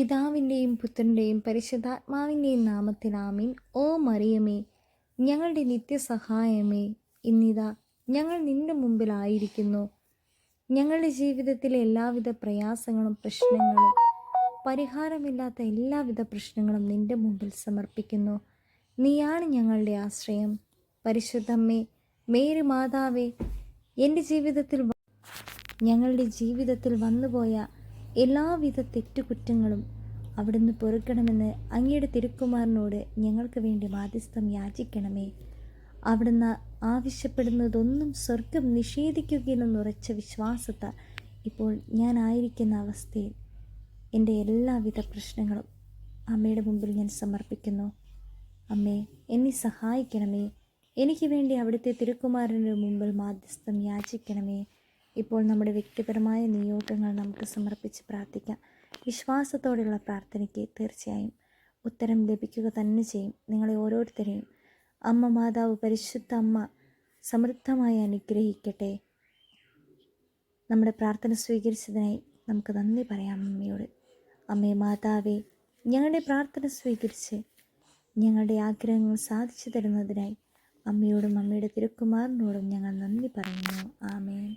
പിതാവിന്റെയും പുത്രന്റെയും പരിശുദ്ധാത്മാവിന്റെയും നാമത്തിൽ ആമീൻ. ഓ മറിയമേ ഞങ്ങളുടെ നിത്യസഹായമേ ഇന്നിതാ ഞങ്ങൾ നിന്റെ മുമ്പിലായിരിക്കുന്നു. ഞങ്ങളുടെ ജീവിതത്തിലെ എല്ലാവിധ പ്രയാസങ്ങളും പ്രശ്നങ്ങളും പരിഹാരമില്ലാത്ത എല്ലാവിധ പ്രശ്നങ്ങളും നിന്റെ മുമ്പിൽ സമർപ്പിക്കുന്നു. നീയാണ് ഞങ്ങളുടെ ആശ്രയം. പരിശുദ്ധമ്മേ മേരി മാതാവേ എന്റെ ജീവിതത്തിൽ ഞങ്ങളുടെ ജീവിതത്തിൽ വന്നുപോയ എല്ലാവിധ തെറ്റുകുറ്റങ്ങളും അവിടുന്ന് പൊറുക്കണമെന്ന് അങ്ങയുടെ തിരുക്കുമാറിനോട് ഞങ്ങൾക്ക് വേണ്ടി മാധ്യസ്ഥം യാചിക്കണമേ. അവിടുന്ന് ആവശ്യപ്പെടുന്നതൊന്നും സ്വർഗം നിഷേധിക്കുകയില്ലെന്ന് ഉറച്ച വിശ്വാസത്താൽ ഇപ്പോൾ ഞാനായിരിക്കുന്ന അവസ്ഥയിൽ എന്റെ എല്ലാവിധ പ്രശ്നങ്ങളും അമ്മയുടെ മുമ്പിൽ ഞാൻ സമർപ്പിക്കുന്നു. അമ്മേ എന്നെ സഹായിക്കണമേ. എനിക്ക് വേണ്ടി അവിടുത്തെ തിരുക്കുമാരന്റെ മുമ്പിൽ മാധ്യസ്ഥം യാചിക്കണമേ. ഇപ്പോൾ നമ്മുടെ വ്യക്തിപരമായ നിയോഗങ്ങൾ നമുക്ക് സമർപ്പിച്ച് പ്രാർത്ഥിക്കാം. വിശ്വാസത്തോടെയുള്ള പ്രാർത്ഥനയ്ക്ക് തീർച്ചയായും ഉത്തരം ലഭിക്കുക തന്നെ ചെയ്യും. നിങ്ങളെ ഓരോരുത്തരെയും അമ്മ മാതാവ് പരിശുദ്ധ അമ്മ സമൃദ്ധമായി അനുഗ്രഹിക്കട്ടെ. നമ്മുടെ പ്രാർത്ഥന സ്വീകരിച്ചതിനായി നമുക്ക് നന്ദി പറയാം അമ്മയോട്. അമ്മേ മാതാവേ ഞങ്ങളുടെ പ്രാർത്ഥന സ്വീകരിച്ച് ഞങ്ങളുടെ ആഗ്രഹങ്ങൾ സാധിച്ചു തരുന്നതിനായി അമ്മയോടും അമ്മയുടെ തിരുക്കുമാറിനോടും ഞങ്ങൾ നന്ദി പറയുന്നു. ആമേ